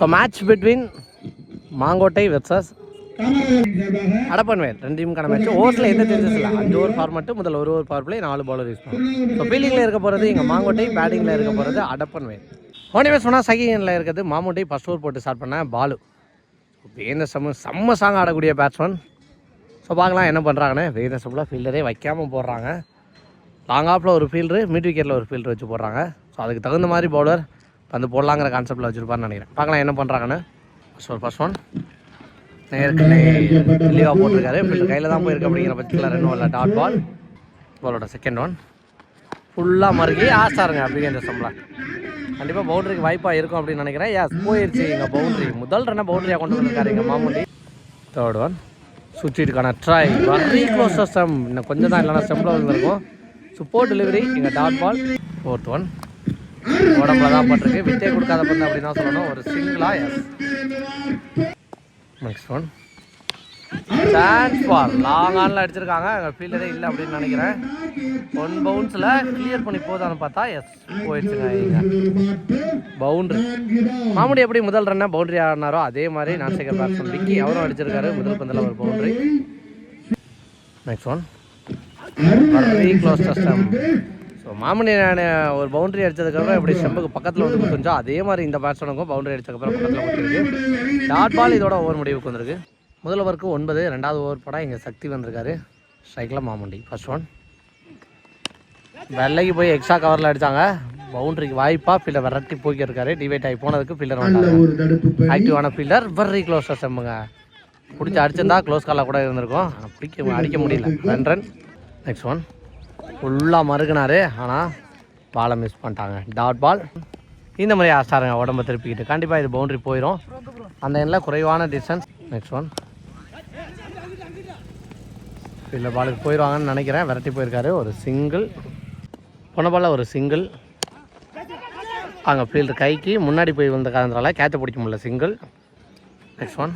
So match between Mangottai versus Adappanvel ரெண்டு டீமுக்கான match ஓவர்ஸில் எந்த சேஞ்சஸ் இல்லை. அஞ்சு ஓவர் ஃபார்மட்டு முதல்ல ஒரு ஓவர் பவர் பிளே நாலு பாலர் யூஸ் பண்ணுவோம் ஸோ ஃபீல்டிங்கில் இருக்க போகிறது இங்கே மாங்கோட்டை பேட்டிங்கில் இருக்க போகிறது அடப்பன்வேல் ஓனி பேஸ் சொன்னால் செகண்டில் இருக்கிறது மாமூட்டை ஃபஸ்ட் ஓவர் போட்டு ஸ்டார்ட் பண்ண பாலு வேந்த செம்ம செம்ம சாங் ஆடக்கூடிய பேட்ஸ்மேன் ஸோ பார்க்கலாம் என்ன பண்ணுறாங்கன்னு வேந்த சம்பளம் ஃபீல்டரே வைக்காமல் போடுறாங்க. லாங் ஆஃபில் ஒரு ஃபீல்டரு மிட் விக்கெட்டில் ஒரு ஃபீல்டர் வச்சு போடுறாங்க. ஸோ அதுக்கு தகுந்த மாதிரி பவுலர் வந்து போடலாங்கிற கான்செப்டில் வச்சுருப்பான்னு நினைக்கிறேன். பார்க்கலாம் என்ன பண்ணுறாங்கன்னு ஃபஸ்ட் ஒரு ஃபஸ்ட் ஒன் நேருக்கு தெளிவாக போட்டிருக்காரு. ஃபீல்டர் கையில் தான் போயிருக்கு அப்படிங்கிற பட்சத்தில் ரெண்டு வரல டாட் பால் பாலோட செகண்ட் ஒன் ஃபுல்லாக மறுகி ஆசாருங்க அப்படிங்கிற சம்பளம். கண்டிப்பாக பவுண்டரிக்கு வாய்ப்பாக இருக்கும் அப்படின்னு நினைக்கிறேன். யாஸ் போயிடுச்சு எங்கள் பவுண்டரி. முதல் ரன்னை பவுண்டரியாக கொண்டு வந்திருக்காரு எங்கள் மாமுண்டி. தேர்ட் ஒன் சுற்றிட்டுக்கான ட்ரை வெரி க்ளோஸ் ஸ்டெம் இன்னும் கொஞ்சம் தான் இல்லைனா ஸ்டெம்பில் வந்திருக்கும் சப்போர்ட் டெலிவரி எங்கள் டாட் பால் ஃபோர்த் ஒன் உடம்புல தான் பட்டிருக்கு வித்தே கொடுக்காத பண்ண அப்படின்னு தான் சொல்லணும். ஒரு சிங்கிளா yes next one chance ball long ஆனில் அடிச்சிருக்காங்க. அங்கே ஃபீல்டரே இல்லை அப்படின்னு நினைக்கிறேன். ஒன் பவுன்ஸில் கிளியர் பண்ணி போதான்னு பார்த்தா எஸ் போயிடுச்சுங்க பவுண்டரி பவுண்ட்ரி மாமுடி எப்படி முதல் ரன்னை பவுண்டரி ஆடினாரோ அதே மாதிரி நான் சேகர் பேட்ஸ்மேன் விக்கி அவரும் அடிச்சிருக்காரு. முதல் பந்தில் ஒரு boundary next one very close stump so Mamani நான் ஒரு பவுண்டரி அடிச்சதுக்கப்புறம் எப்படி ஸ்டெம்புக்கு பக்கத்தில் வந்து குத்துஞ்சோ அதே மாதிரி இந்த பேட்ஸ்மேனுக்கும் பவுண்டரி அடிச்சதுக்கப்புறம் பக்கத்தில் குத்திருக்கு. டாட் பால் இதோட ஓவர் முடிவுக்கு வந்திருக்கு. முதல் ஓவருக்கு ஒன்பது ரெண்டாவது ஓவர் படம் இங்கே சக்தி வந்திருக்காரு. ஸ்ட்ரைக்கில் மாமண்டி ஃபர்ஸ்ட் ஒன் வெள்ளைக்கு போய் எக்ஸ்ட்ரா கவரில் அடித்தாங்க பவுண்டரிக்கு வாய்ப்பாக ஃபீல்டர் விரட்டி போய்க்கிருக்காரு டிவைட் ஆகி போனதுக்கு ஃபீல்டர் வந்தாங்க ஆக்டிவான ஃபீல்டர் வெரி க்ளோஸ் ஸ்டெம்புங்க பிடிச்சி அடிச்சிருந்தா க்ளோஸ் காலாக கூட இருந்திருக்கும். ஆனால் பிடிக்க அடிக்க முடியல. ரெண்டு ரன் நெக்ஸ்ட் ஒன் ஃபுல்லாக மறுக்கினார். ஆனால் பாலை மிஸ் பண்ணிட்டாங்க. டாட் பால் இந்த மாதிரி ஆசாருங்க உடம்ப திருப்பிக்கிட்டு. கண்டிப்பாக இது பவுண்ட்ரி போயிடும் அந்த எண்ணில் குறைவான டிஸ்டன்ஸ் நெக்ஸ்ட் ஒன் இல்லை பாலுக்கு போயிடுவாங்கன்னு நினைக்கிறேன். விரட்டி போயிருக்காரு. ஒரு சிங்கிள் போன பாலில் ஒரு சிங்கிள் அங்கே ஃபீல்டு கைக்கு முன்னாடி போய் வந்த காரணத்தால் கேட்ச பிடிக்க முடியல. சிங்கிள் நெக்ஸ்ட் ஒன்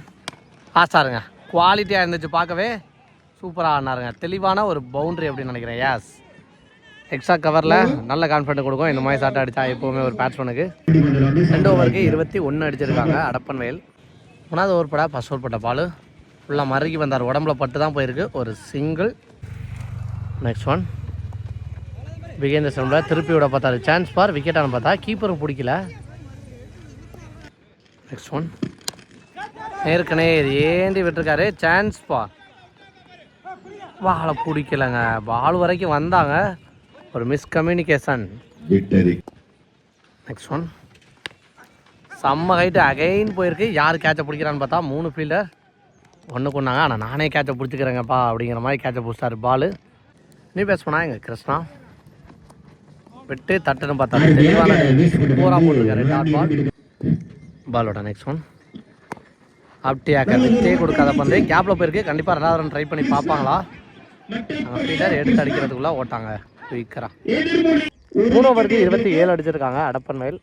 ஆசாருங்க. குவாலிட்டியாக இருந்துச்சு பார்க்கவே. சூப்பராக ஆனாருங்க தெளிவான ஒரு பவுண்டரி அப்படின்னு நினைக்கிறேன். யாஸ் எக்ஸ்ட்ரா கவரில் நல்ல கான்ஃபிடென்ட் கொடுக்கும். இந்த மாதிரி சாட்டை அடித்தா எப்போவுமே ஒரு பேட்ஸ்மேனுக்கு ரெண்டு ஓவருக்கு இருபத்தி ஒன்று அடிச்சிருக்காங்க அடப்பன் வயல். மூணாவது ஓவர் பட ஃபஸ்ட் ஓவர் பட்ட பால் ஃபுல்லாக மறுக்கி வந்தார். உடம்புல பட்டு தான் போயிருக்கு. ஒரு சிங்கிள் நெக்ஸ்ட் ஒன் விகேந்திர சர்மில் திருப்பி விட பார்த்தாரு. சான்ஸ் பார் விக்கெட்டானு பார்த்தா கீப்பரும் பிடிக்கல. நெக்ஸ்ட் ஒன் நேருக்கு நேர் ஏந்தி விட்டுருக்காரு. சான்ஸ் பார். பாலை பிடிக்கலங்க. பால் வரைக்கும் வந்தாங்க. ஒரு மிஸ்கம்யூனிகேஷன் நெக்ஸ்ட் ஒன் செம்ம ஹைட்டு அகைன் போயிருக்கு. யார் கேட்சை பிடிக்கிறான்னு பார்த்தா மூணு ஃபீல்டர் ஒன்று கொண்டாங்க ஆனால் நானே கேட்சை பிடிச்சிக்கிறேங்கப்பா அப்படிங்கிற மாதிரி கேட்சை பிடிச்சாரு பால் நீ பேச போனா எங்கள் கிருஷ்ணா. விட்டு தட்டுன்னு பார்த்தா தெளிவான போரா போட்டிருக்காரு. டாட் பால் பாலோட நெக்ஸ்ட் ஒன் அப்படியாக்க விட்டே கொடுக்காத பந்து. கேப்பில் போயிருக்கு. கண்டிப்பாக ரெண்டாவது ரன் ட்ரை பண்ணி பார்ப்பாங்களா? ஃபீல்டர் எடுத்து அடிக்கிறதுக்குள்ளே ஓட்டாங்க. குயிக்கரா மூணு ஓவருக்கு இருபத்தி ஏழு அடிச்சிருக்காங்க அடப்பன் வயல்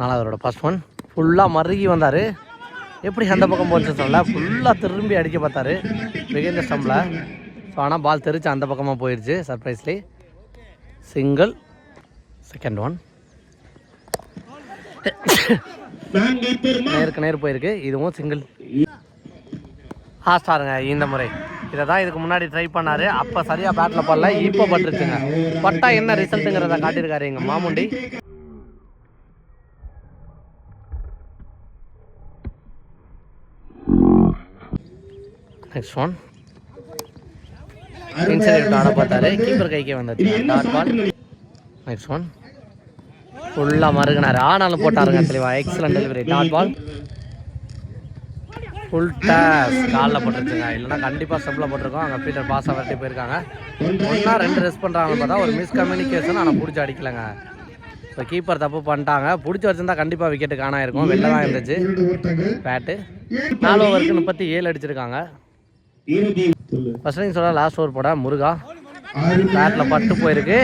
நாலாவதோட ஃபர்ஸ்ட் ஒன் ஃபுல்லாக மருகி வந்தார். எப்படி அந்த பக்கம் போச்சு சொல்ல ஃபுல்லாக திரும்பி அடிக்க பார்த்தாரு. விகேந்த ஸ்டம்பில் ஸோ ஆனால் பால் தெரிச்சு அந்த பக்கமாக போயிடுச்சு சர்ப்ரைஸ்லி சிங்கிள் செகண்ட் ஒன் நேருக்கு நேர் போயிருக்கு. இதுவும் சிங்கிள் ஹாஸ்டாருங்க இந்த முறை. இதை தான் இதுக்கு முன்னாடி ட்ரை பண்ணாரு. அப்போ சரியாக பேட்டில் போடல இப்போ பட்டுருச்சுங்க. பட்டா என்ன ரிசல்ட்டுங்கிறத காட்டியிருக்காரு எங்கள் மாமுண்டி. நெக்ஸ்ட் ஒன் இன்சைட் ஆட பார்த்தாரு. கீப்பர் கைக்கே வந்தது டாட் பால் நெக்ஸ்ட் ஒன் ஃபுல்லாக மறுகினாரு. ஆனாலும் போட்டாருங்க தெளிவா. Excellent delivery dot ball full toss காலில் போட்டுருச்சுங்க இல்லைன்னா கண்டிப்பாக ஸ்டெப்பில் போட்டிருக்கோம் அங்கே பீட்டர் பாஸ் ஆகிட்டு போயிருக்காங்க. ஒன்றா ரெண்டு ரெஸ்ட் பண்ணுறாங்கன்னு பார்த்தா ஒரு மிஸ்கம்யூனிகேஷன் ஆனால் பிடிச்சி அடிக்கலைங்க. இப்போ கீப்பர் தப்பு பண்ணிட்டாங்க. பிடிச்சி வச்சிருந்தா கண்டிப்பாக விக்கெட்டு காணாயிருக்கும் வெளில தான் இருந்துச்சு. பேட்டு நாலு ஓவருக்கு முப்பத்தி ஏழு அடிச்சிருக்காங்க. ஃபர்ஸ்ட் நீங்கள் சொல்ல லாஸ்ட் ஓவர் போட முருகா. பேட்டில் பட்டு போயிருக்கு.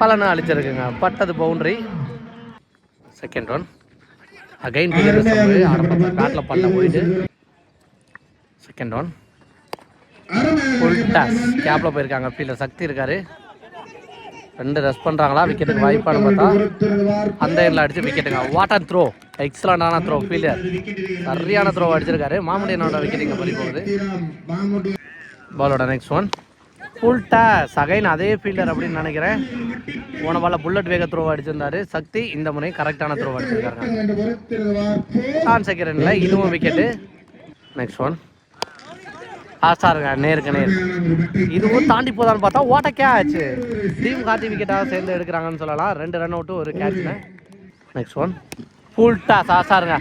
பலனும் அழிச்சிருக்குங்க பட்டது பவுண்டரி செகண்ட் ஒன் அகைன் பேட்டில் பட்ட போயிட்டு செகண்ட் ஒன் ஃபுல் டாஸ் கேப்பில் போயிருக்காங்க. ஃபீல்டர் சக்தி இருக்காரு. ரெண்டு ரெஸ்ட் பண்ணுறாங்களா விக்கெட்டுக்கு வாய்ப்பானு பார்த்தா அந்த எண்ணில் அடிச்சு விக்கெட்டுங்க வாட் அண்ட் த்ரோ எக்ஸலண்டான த்ரோ ஃபீல்டர் சரியான த்ரோ அடிச்சிருக்காரு. மாமுடியனோட விக்கெட் இங்கே பறி போகுது. பாலோட next one full toss again அதே ஃபீல்டர் அப்படின்னு நினைக்கிறேன். போன பால்ல புல்லட் வேக த்ரோ அடிச்சிருந்தாரு. சக்தி இந்த முறை கரெக்டான த்ரோ அடிச்சிருக்காங்க நான் செகண்டில் இதுவும் விக்கெட்டு நெக்ஸ்ட் ஒன் ஆஸ்டாருங்க நேருக்கு நேர். இதுவும் தாண்டி போதான்னு பார்த்தா ஓட்ட கேட்ச் டீம் காட்டி விக்கெட்டாக சேர்ந்து எடுக்கிறாங்கன்னு சொல்லலாம். ரெண்டு ரன் அவுட்டு ஒரு கேட்ச்னு நெக்ஸ்ட் ஒன் ஃபுல் டாஸ் ஆசாருங்க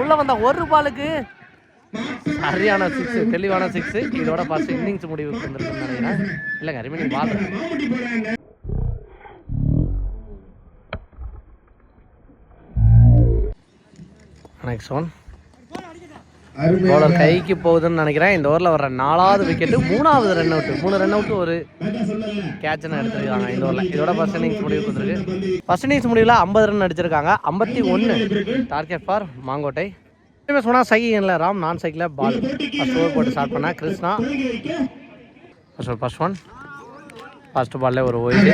உள்ள வந்த ஒரு பாலுக்கு சரியான சிக்ஸ் தெளிவான சிக்ஸ் இதோட ஃபர்ஸ்ட் இன்னிங்ஸ் முடிவுக்கு வந்திருக்குன்னு நினைக்கிறேன். இல்லைங்க remaining ball next one bowler கைக்கு போகுதுன்னு நினைக்கிறேன். இந்த ஓவரில் வர நாலாவது விக்கெட்டு மூணாவது ரன் அவுட் மூணு ரன் அவுட் ஒரு கேட்ச்னு எடுத்துருக்காங்க இந்த ஓவரில். இதோட ஃபர்ஸ்ட் இன்னிங்ஸ் முடிவுக்கு வந்திருக்கு ஃபர்ஸ்ட் இன்னிங்ஸ் முடிவில் ஐம்பது ரன் அடிச்சிருக்காங்க. ஐம்பத்தி ஒன்று டார்கெட் ஃபார் மாங்கோட்டை. சொன்னால் சைக்கிள் ராம். நான் சைக்கிளில் பால் ஃபர்ஸ்ட் ஓவர் போட்டு ஸ்டார்ட் பண்ணேன் Krishna. First first one first பால்ல ஒரு wide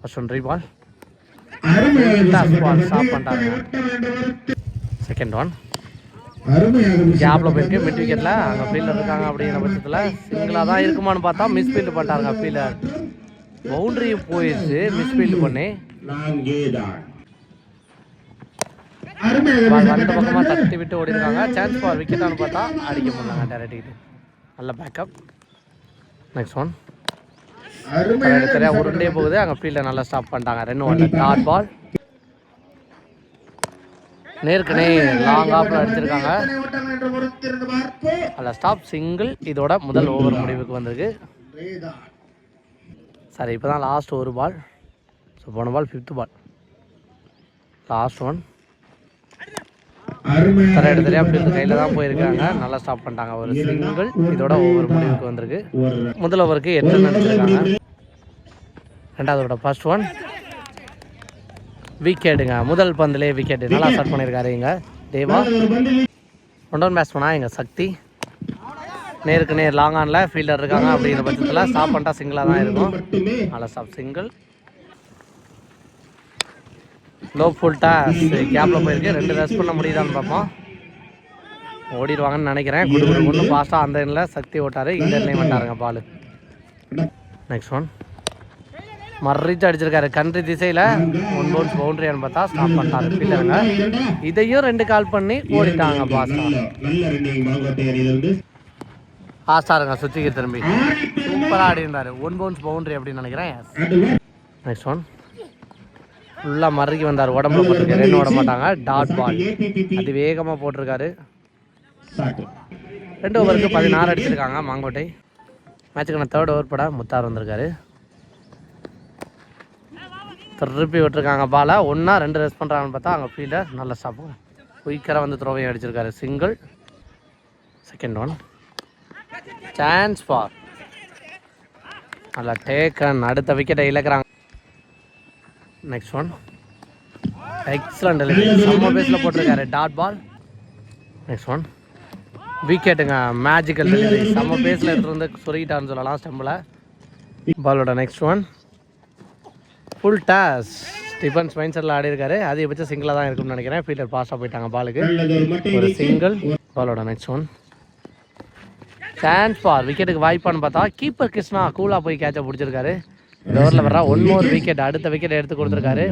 first one three ball ball stop பண்ணிட்டாங்க. செகண்ட் ஒன் கேப்ல போயிருக்கு மிட் விக்கெட்ல அங்க ஃபீல்டர் இருக்காங்க அப்படிங்கிற பட்சத்துல. சிங்கிளா தான் இருக்குமான்னு பார்த்தா மிஸ் ஃபீல்டு பண்ணிட்டாங்க ஃபீல்டர் பவுண்டரி போயிடுச்சு மிஸ் ஃபீல்டு பண்ணி. பால் வந்த பக்கமா தட்டி விட்டு ஓடி இருக்காங்க சான்ஸ் ஃபார் விக்கெட்டானு பார்த்தா அடிக்க முடியலங்க டேரக்ட் நல்ல பேக்கப் நெக்ஸ்ட் ஒன் தெரியா உருண்டே போகுது. அங்க ஃபீல்டர் நல்லா ஸ்டாப் பண்ணிட்டாங்க. ரெண்டு ஒன் டாட் பால் நேருக்கு நேர் லாங் ஆஃப்ல அடிச்சிருக்காங்க. அதில் ஸ்டாப் சிங்கிள் இதோட முதல் ஓவர் முடிவுக்கு வந்திருக்கு. சரி இப்போ தான் லாஸ்ட் ஒரு பால் ஸோ போன ball fifth ball last one தர எடுத்தறியா ஃபீல்டு கையில் தான் போயிருக்காங்க. நல்லா ஸ்டாப் பண்ணிட்டாங்க. ஒரு சிங்கிள் இதோட ஓவர் முடிவுக்கு வந்திருக்கு. முதல் ஓவருக்கு எட்டு ரன் அடிச்சிருக்காங்க ரெண்டாவதோட ஃபர்ஸ்ட் ஒன் விக்கெட்டுங்க முதல் பந்திலே விக்கெட் நல்லா ஸ்டார்ட் பண்ணியிருக்காரு இங்க. தேவா. ஒன்றொன் பேட்ஸ்மனா எங்கள் சக்தி. நேருக்கு நேர் லாங் ஆனில் ஃபீல்டர் இருக்காங்க அப்படிங்கிற பட்சத்தில் ஸ்டாப் பண்ணிட்டா சிங்கிளாக தான் இருக்கும். நல்லா ஸ்டாப் சிங்கிள் லோ ஃபுல்ட்டாக கேப்பில் போயிருக்கு. ரெண்டு ரஸ் பண்ண முடியுதான்னு பார்ப்போம். ஓடிடுவாங்கன்னு நினைக்கிறேன். குடு குடு ஒன்று ஃபாஸ்ட்டாக அந்த எண்ணில் சக்தி ஓட்டாரு. இந்த எண்ணிலையும் வந்தாருங்க பால் நெக்ஸ்ட் ஒன் மறிச்சு அடிச்சிருக்காரு. கண்ட்ரி திசையில் ஒன் பவுன்ஸ் பவுண்டரியான்னு பார்த்தா ஸ்டாப் பண்ணாரு பில்லருங்க இதையும் ரெண்டு கால் பண்ணி ஓடிட்டாங்க பாஸ்டா ஆஸ்டாருங்க சுத்திக்கு திரும்பி. சூப்பராக ஆடி இருந்தாரு ஒன் பவுன்ஸ் பவுண்டரி அப்படின்னு நினைக்கிறேன். நெக்ஸ்ட் ஒன் ஃபுல்லாக மறுக்கி வந்தார். உடம்புல போட்டிருக்காரு என்ன ஓட மாட்டாங்க. டாட் பால் அது வேகமாக போட்டிருக்காரு. ரெண்டு ஓவருக்கு பதினாறு அடிச்சிருக்காங்க. மாங்கோட்டை. மேட்சுக்கான தேர்ட் ஓவர் பட முத்தார் வந்திருக்காரு. திருப்பி விட்டுருக்காங்க பாலை. ஒன்றா ரெண்டு ரெஸ்ட் பண்ணுறாங்கன்னு பார்த்தா அங்கே ஃபீல்டர் நல்ல ஸ்டாப்பும் குயிக்கராக வந்து த்ரோவையும் அடிச்சிருக்காரு. Single second one chance for நல்லா டேக்கன் அடுத்த விக்கெட்டை இழக்கிறாங்க. நெக்ஸ்ட் ஒன் எக்ஸலண்ட் டெலிவரி செம்ம பேஸில் போட்டிருக்காரு. டாட் பால் நெக்ஸ்ட் ஒன் விக்கெட்டுங்க மேஜிக்கல் டெலிவரி செம்ம பேஸில் எடுத்துகிட்டு வந்து சொருகிட்டான்னு சொல்லலாம் ஸ்டெம்பில் பாலோட next one full toss ஸ்டிஃபன்ஸ் mind settle ஆடி இருக்காரு அதிகபட்சம் சிங்கிளாக தான் இருக்கும்னு நினைக்கிறேன். ஃபீல்டர் பாஸ்டாக போயிட்டாங்க பாலுக்கு. ஒரு சிங்கிள் பாலோட நெக்ஸ்ட் ஒன் சான்ஸ் பார் விக்கெட்டுக்கு வாய்ப்பான்னு பார்த்தா கீப்பர் கிருஷ்ணா கூலாக போய் கேட்சை பிடிச்சிருக்காரு. இந்த ஓவரில் வர்றா ஒன் ஓவர் விக்கெட் அடுத்த விக்கெட் எடுத்து கொடுத்துருக்காரு.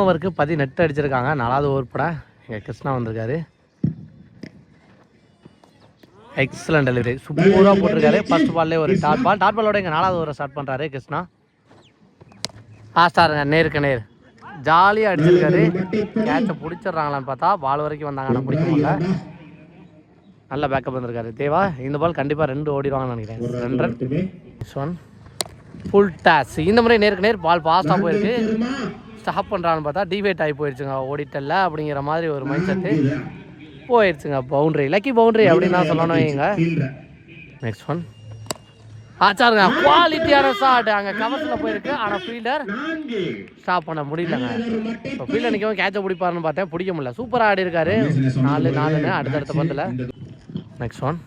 ஓவருக்கு பதினெட்டு அடிச்சிருக்காங்க. நாலாவது ஓவர் பட. இங்கே கிருஷ்ணா வந்திருக்காரு. எக்ஸலண்ட் டெலிவரி சூப்பராக போட்டிருக்காரு. ஃபர்ஸ்ட் பால்லே ஒரு டாட் பால் டாட் பாலோட இங்கே நாலாவது ஓவரை ஸ்டார்ட் பண்ணுறாரு கிருஷ்ணா. ஆஸ்டாருங்க நேருக்கு நேர் ஜாலியாக அடிச்சிருக்காரு. கேட்சை பிடிச்சிடுறாங்களான்னு பார்த்தா பால் வரைக்கும் வந்தாங்க ஆனால் பிடிக்க முடியல. நல்ல பேக்கப் வந்திருக்காரு. தேவா இந்த பால் கண்டிப்பாக ரெண்டு ஓடிடுவாங்கன்னு நினைக்கிறேன். ரெண்டு ரன் ஒன் ஃபுல் டேஸ் இந்த முறை நேருக்கு நேர் பால் ஃபாஸ்ட்டாக போயிருக்கு. ஸ்டாப் பண்ணுறான்னு பார்த்தா டிவேட் ஆகி போயிடுச்சுங்க ஓடிட்டல அப்படிங்கிற மாதிரி ஒரு மைண்ட் செட்டு போயிடுச்சுங்க பவுண்டரி லக்கி பவுண்டரி அப்படின்னு தான் சொல்லணும் இங்க நெக்ஸ்ட் ஒன் ஆச்சாருங்க குவாலிட்டியான ஷாட் அங்கே கவர்ஸில் போயிருக்கு. ஆனால் ஃபீல்டர் ஸ்டாப் பண்ண முடியலங்க. இப்போ ஃபீல்டர் நிற்கவும் கேட்சை பிடிப்பாருன்னு பார்த்தேன். பிடிக்க முடியல. சூப்பராக ஆடி இருக்காரு. நாலு நாலுன்னு அடுத்தடுத்த பந்தில். Next one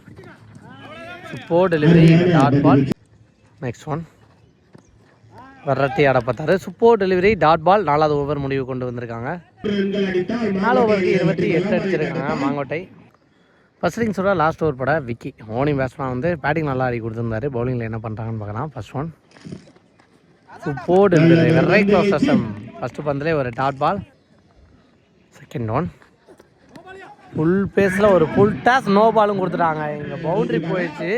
super delivery dot ball next one வரட்டி அடப்பத்தாரு சூப்பர் டெலிவரி டாட் பால் நாலாவது ஓவர் முடிவு கொண்டு வந்திருக்காங்க. நாலு ஓவருக்கு இருபத்தி எட்டு அடிச்சிருக்காங்க மாங்கோட்டை. ஃபர்ஸ்ட் இன்னிங்ஸ் சொல்ல லாஸ்ட் ஓவர் பட விக்கி. ஓனிங் பேட்ஸ்மேன் வந்து பேட்டிங் நல்லா ஆடி கொடுத்துருந்தாரு. பவுலிங்கில் என்ன பண்ணுறாங்கன்னு பார்க்கலாம். First one delivery very close stump first பந்திலே ஒரு dot ball second one full பேஸில் ஒரு ஃபுல் டாஸ் நோ பாலும் கொடுத்துட்டாங்க. இங்கே பவுண்டரி போயிடுச்சு.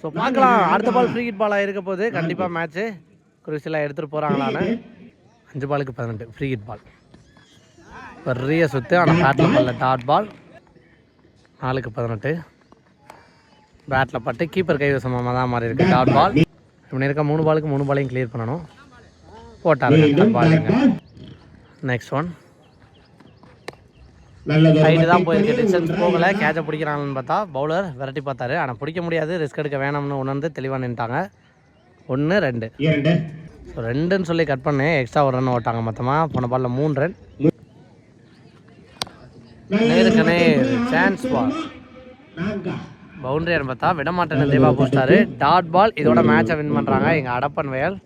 ஸோ பார்க்கலாம். அடுத்த பால் ஃப்ரீ ஹிட் பாலாக இருக்க போது கண்டிப்பாக மேட்ச்சு குருசிலாக எடுத்துகிட்டு போகிறாங்களான்னு அஞ்சு பாலுக்கு பதினெட்டு. ஃப்ரீ ஹிட் பால் பெரிய சுத்து. ஆனால் பேட்டில் பண்ணல. டாட் பால் நாலுக்கு பதினெட்டு. பேட்டில் பட்டு கீப்பர் கைவசமாக தான் மாதிரி இருக்கு. டாட் பால் இப்படி இருக்க மூணு பாலுக்கு மூணு பாலையும் கிளியர் பண்ணணும். போட்டாருங்க டாட் பாலிங்க நெக்ஸ்ட் ஒன் ஹைட்டு தான் போயிருக்கு. டிஸ்டன்ஸ் போகலை. கேட்சை பிடிக்கிறாங்கன்னு பார்த்தா பவுலர் விரட்டி பார்த்தாரு. ஆனால் பிடிக்க முடியாது. ரிஸ்க் எடுக்க வேணாம்னு உணர்ந்து தெளிவாக நின்ட்டாங்க ஒன்று ரெண்டு. ஸோ ரெண்டுன்னு சொல்லி கட் பண்ணேன் எக்ஸ்ட்ரா ஒரு ரன் ஓட்டாங்க மொத்தமாக போன பாலில் மூணு ரன் நேருக்கனே சான்ஸ் பால் பவுண்டரி பார்த்தா விட மாட்டேன்னு தேவா போஸ்டாரு டாட் பால் இதோட மேட்சை வின் பண்ணுறாங்க எங்கள் அடப்பன் வயல்.